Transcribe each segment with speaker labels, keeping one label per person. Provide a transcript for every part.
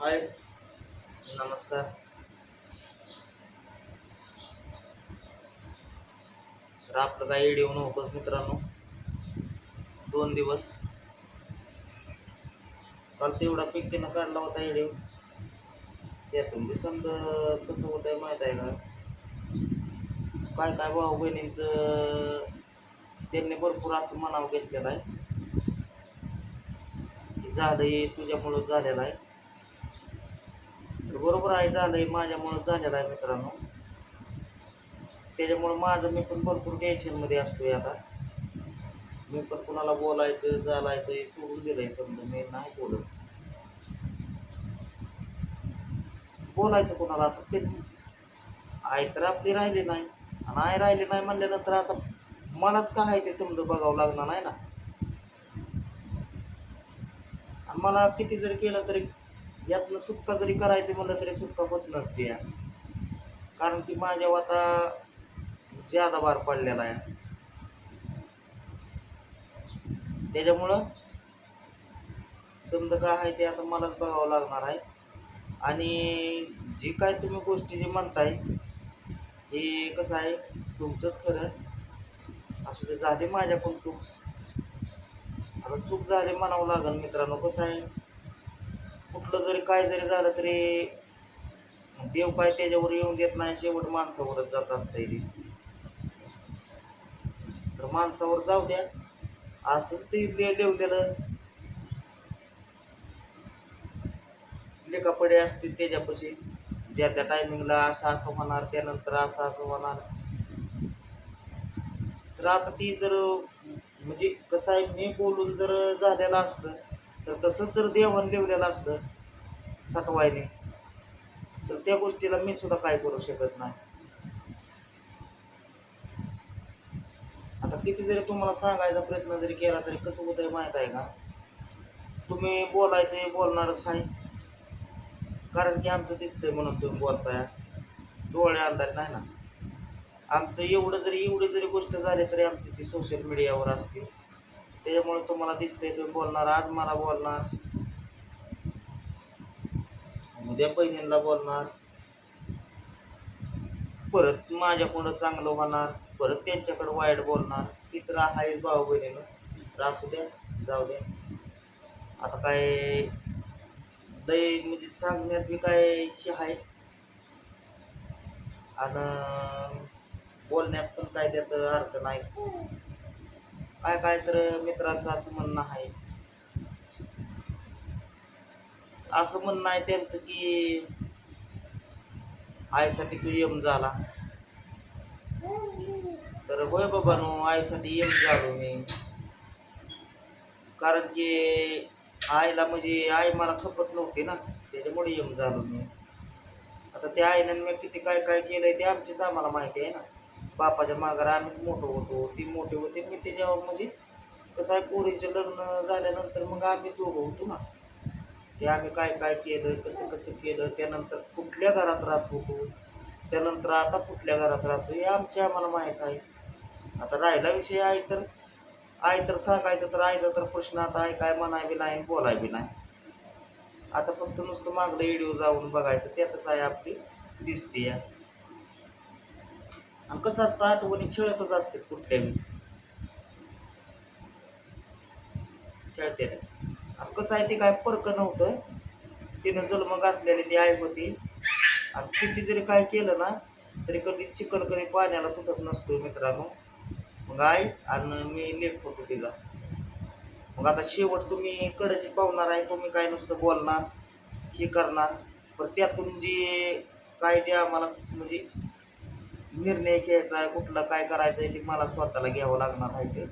Speaker 1: हाय. नमस्कार. तर आपलं काही व्हिडिओ नव्हतंच मित्रांनो. दोन दिवस. काल तेवढा पिक्कीनं काढला होता व्हिडिओ त्यातून बी समजा कसं होत आहे माहीत आहे का? काय काय भाऊ बहिणींचं त्यांनी भरपूर असं मनावं घेतलेलं आहे. की झालंय तुझ्यामुळं झालेलं आहे. बरोबर आहे झालं आहे माझ्यामुळं झालेलं आहे मित्रांनो. त्याच्यामुळं माझं मी पण भरपूर टेन्शनमध्ये असतोय आता. मी पण कुणाला बोलायचं चालायचं हे सोडून दिलंय समजा मी नाही बोलत. बोलायचं कोणाला आता ते आई तर आपली राहिली नाही. आणि आई राहिली नाही म्हणल्यानंतर आता मलाच काय आहे ते समजा बघावं लागणार नाही ना? आणि मला किती जरी केलं तरी यातनं सुटका जरी करायची म्हणलं तरी सुटका होत नसते या. कारण की माझ्यावर आता ज्यादा भार पडलेला आहे. त्याच्यामुळं समजा काय आहे ते आता मलाच बघावं लागणार आहे. आणि जी काय तुम्ही गोष्टी जे म्हणताय हे कसं आहे तुमचंच खरं. असं ते झाले माझ्याकडून चूक. आता चूक झाली म्हणावं लागेल मित्रांनो कसं आहे? कुठलं जरी काय जरी झालं तरी देव काय त्याच्यावर येऊन देत नाही शेवट माणसावरच जात असतंय ते. तर माणसावर जाऊ द्या. असं ते देव त्याला लेखापडे असतील त्याच्यापाशी. ज्या त्या टायमिंगला असं असं होणार त्यानंतर असं असं होणार. तर आता ती जर म्हणजे कसं आहे मी बोलून जर झालेलं असलं तर तसंच जर देवान लिवलेलं असलं सटवायने तर त्या गोष्टीला मी सुद्धा काय करू शकत नाही. आता किती जरी तुम्हाला सांगायचा प्रयत्न जरी केला तरी कसं होत आहे माहीत आहे का? तुम्ही बोलायचे बोलणारच काय कारण की आमचं दिसतंय म्हणून तुम्ही बोलताय. डोळे अंधारे नाही ना? आमचं एवढं जरी एवढी जरी गोष्ट झाली तरी आमची ती सोशल मीडियावर असते. त्याच्यामुळे तुम्हाला दिसतंय तुम्ही बोलणार आज मला बोलणार. उद्या बहिणींना बोलणार. परत माझ्याकडं चांगलं होणार. परत त्यांच्याकडं वाईट बोलणार. ती तर आहेच भाऊ बहिणीनं. तर असू द्या जाऊ द्या. आता काय लय म्हणजे सांगण्यात बी काय हे आहे आणि बोलण्यात पण काय त्यात अर्थ नाही. काय काय तर मित्रांचं असं म्हणणं आहे. असं म्हणणं आहे त्यांचं की आईसाठी तू यम झाला. तर होय बाबानो आईसाठी यम झालो मी. कारण की आईला म्हणजे आई मला खपत नव्हती ना त्याच्यामुळे यम झालो मी. आता त्या आईनं मी किती काय काय केलंय ते आमचीच आम्हाला माहिती आहे ना. बापाच्या माघार आम्हीच मोठं होतो ती मोठी होते मी त्याच्यावर म्हणजे कसं आहे पोरीचं लग्न झाल्यानंतर मग आम्ही दोघं होतो ना. ते आम्ही काय काय केलं कसं कसं केलं त्यानंतर कुठल्या घरात राहत होतो त्यानंतर आता कुठल्या घरात राहतो? हे आमच्या आम्हाला माहीत आहे. आता राहिला विषय आहे तर आई तर सांगायचं तर आईचा तर प्रश्न आता आहे काय म्हणाय बी नाही बोलाय बी नाही. आता फक्त नुसतं मागलं व्हिडिओ जाऊन बघायचं त्यातच आहे आपली दिसते या. आणि कसं असतं आठवणी खेळतच असते कुठल्याही. खेळते आणि कसं आहे ते काय फरक नव्हतं. तिनं जन्म घातलेली ती आई होती. आणि किती जरी काय केलं ना तरी कधी चिकन कधी पाण्याला तुटत नसतो मित्रांनो. मग आई आणि मी लेख होतो तिला मग आता शेवट तुम्ही कडची पावणार आहे तुम्ही काय नुसतं बोलणार हे करणार. पण त्यातून जे काय जे आम्हाला म्हणजे निर्णय घ्यायचा आहे कुठला काय करायचं आहे ते मला स्वतःला घ्यावं लागणार आहे ते.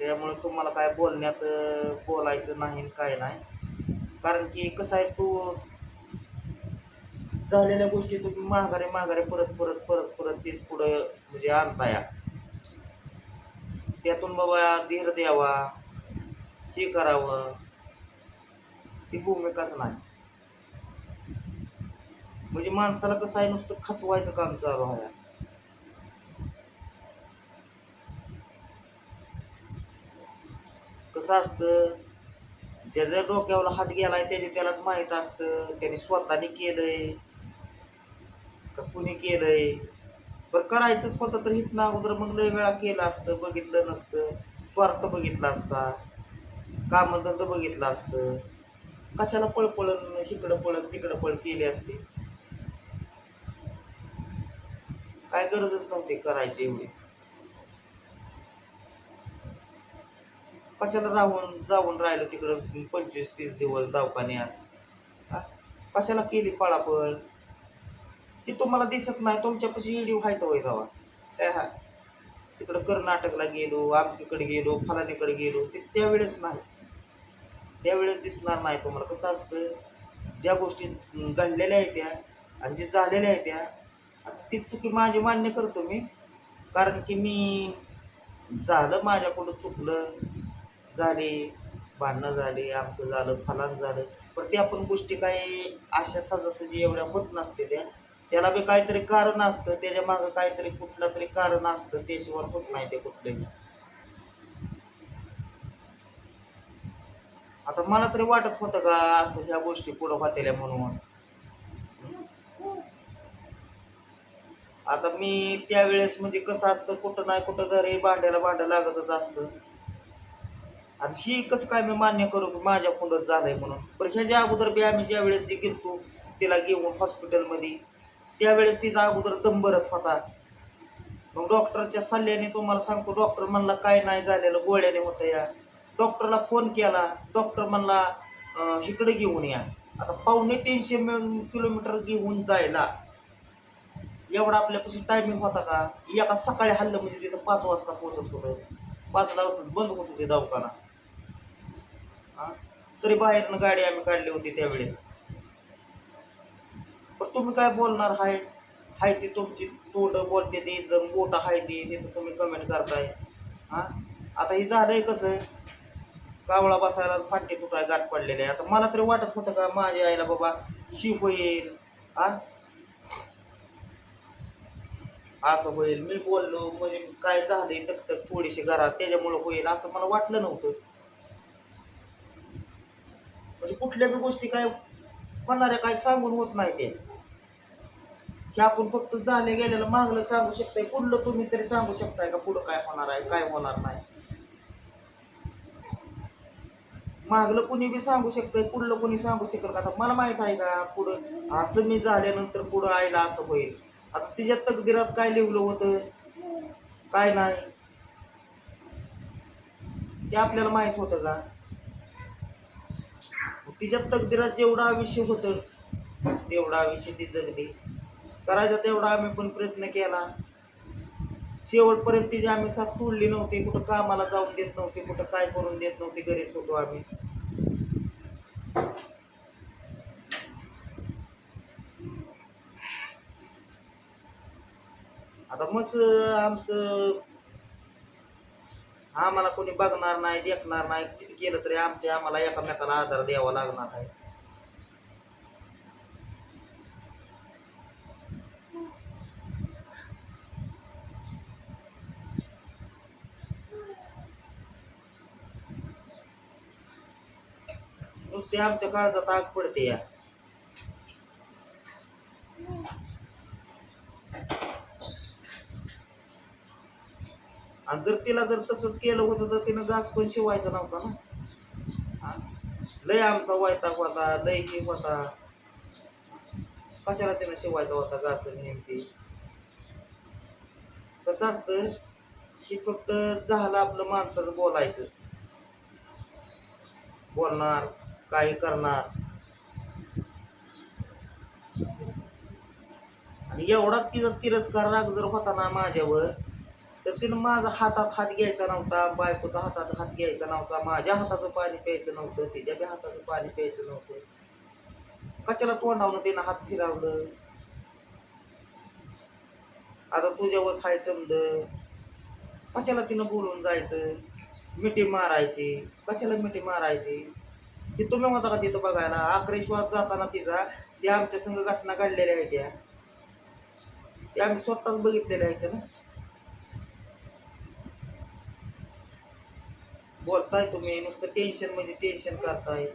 Speaker 1: त्यामुळे तुम्हाला काय बोलण्यात बोलायचं नाही आणि काय नाही. कारण की कसं आहे तू झालेल्या गोष्टी तुम्ही माघारे माघारे परत परत परत परत तेच पुढं म्हणजे आणता या त्यातून बाबा धीर द्यावा हे करावं ती भूमिकाच नाही. म्हणजे माणसाला कसं आहे नुसतं खचवायचं काम चालू आहे. कसं असतं? त्याच्या डोक्यावर हात गेलाय त्याने त्यालाच माहीत असतं. त्याने स्वतःने केलंय का कुणी केलंय? बरं करायचंच होतं तर इथनं अगोदर मग लय वेळा केलं असतं बघितलं नसतं. स्वार्थ बघितला असता. कामधंद बघितलं असतं. कशाला पळपळण इकडं पळण तिकडं पळ केली असते? काय गरजच नव्हती करायची एवढी. कशाला राहून जाऊन राहिलं तिकडं? पंचवीस तीस दिवस दवाखान्यात. कशाला केली पळापळ? ती तुम्हाला दिसत नाही तुमच्यापाशी इडी व्हायचं होय जावा काय हा तिकडं कर्नाटकला गेलो आमकीकडे गेलो फलानीकडे गेलो ते त्यावेळेस नाही. त्यावेळेस दिसणार नाही तुम्हाला. कसं असतं? ज्या गोष्टी घडलेल्या आहेत त्या आणि जे झालेल्या आहेत त्या आता ती चुकी माझी मान्य करतो मी. कारण की मी झालं माझ्याकडून चुकलं. झाली भांडणं झाली आमचं झालं फलान झालं. पण त्या पण गोष्टी काही अशा सहजासहजी एवढ्या होत नसते त्या त्याला बी काहीतरी कारण असतं त्याच्या मागं काहीतरी कुठलं तरी कारण असतं त्याशिवाय होत नाही ते कुठलंही. आता मला तरी वाटत होतं का असं ह्या गोष्टी पुढं होतेल्या म्हणून. आता मी त्यावेळेस म्हणजे कसं असतं कुठं नाही कुठं घरी भांड्याला भांडं लागतच असतं. आणि ही कसं काय मी मान्य करू की माझ्या फोनच झालं आहे म्हणून? बरं ह्याच्या अगोदर बी आम्ही ज्या वेळेस जे गेलतो तिला घेऊन हॉस्पिटलमध्ये त्यावेळेस तिचा अगोदर दम भरत होता. मग डॉक्टरच्या सल्ल्याने तुम्हाला सांगतो डॉक्टर म्हणला काय नाही झालेलं गोळ्याने होतं या. डॉक्टरला फोन केला डॉक्टर म्हणला इकडे घेऊन या. आता पावणे तीनशे किलोमीटर घेऊन जायला. एवढा आपल्यापाशी टायमिंग होता का? एका सकाळी हल्लं म्हणजे तिथं पाच वाजता पोहोचत होतं. पाचला बंद होत होते दवाखाना. हां? तरी बाहेरनं गाडी आम्ही काढली होती त्यावेळेस. पण तुम्ही काय बोलणार हाय? हाय ती तुमची तोंड बोलते ते एकदम मोठं हाय ती तिथं तुम्ही कमेंट करताय. हां? आता हे झालंय कसं? कावळा बसायला फाटे तुटाय गाठ पडलेले आहे. आता मला तरी वाटत होतं का माझ्या आईला बाबा शिफ होईल? हा? असं होईल. मी बोललो म्हणजे काय झालंय? तक तक थोडीशी घरात त्याच्यामुळं होईल असं मला वाटलं नव्हतं. म्हणजे कुठल्या बी गोष्टी काय होणाऱ्या काय सांगून होत नाही ते. हे आपण फक्त झाले गेलेलं मागलं सांगू शकताय पुढलं तुम्ही तरी सांगू शकताय का पुढं काय होणार आहे काय होणार नाही. मागलं कुणी बी सांगू शकतंय पुढलं कुणी सांगू शकत का आता मला माहीत आहे का पुढं असं मी झाल्यानंतर पुढं आईला असं होईल. आता तिच्या तकदिरात काय लिहिलं होतं? काय नाही. ते आपल्याला माहीत होतं का? तिच्या तकदीरात जेवढं आयुष्य होतं तेवढा आयुष्य ती जगली. करायचा तेवढा आम्ही पण प्रयत्न केला. शेवटपर्यंत तिची आम्ही साथ सोडली नव्हती. कुठं कामाला जाऊन देत नव्हती कुठं काय करून देत नव्हती घरीच होतो आम्ही. आता मस्त आमचं आम्हाला कोणी बघणार नाही देखणार नाही किती केलं तरी आमचे आम्हाला एकामेकाला आधार द्यावा लागणार आहे. नुसते आमच्या काळजात आग पडते या. आणि जर तिला जर तसंच केलं होतं तर तिनं घास पण शिवायचा नव्हता ना. लय आमचा वायताक होता लय हे होता. कशाला तिनं शिवायचा होता घास नेमकी? कसं असतं ही फक्त झालं आपलं माणसाचं बोलायचं. बोलणार काही करणार. आणि एवढा तिचा तिरस्कार राग जर होता ना माझ्यावर तर तिनं माझा हातात हात घ्यायचा नव्हता बायकोचा हातात हात घ्यायचा नव्हता माझ्या हाताचं पाणी प्यायचं नव्हतं तिच्या बी हाताचं पाणी प्यायचं नव्हतं. कशाला तोंडावनं तिनं हात फिरावलं? आता तुझ्यावरच हाय समज. कशाला तिनं बोलून जायचं? मिठी मारायची. कशाला मिठी मारायची? ती तुम्ही होता का तिथं बघायला? अकरा श्वास जाताना तिचा त्या आमच्या संघ घटना घडलेल्या आहेत त्या ते आम्ही स्वतःच बघितलेल्या आहेत ना? बोलताय तुम्ही नुसतं टेन्शन म्हणजे टेन्शन करताय.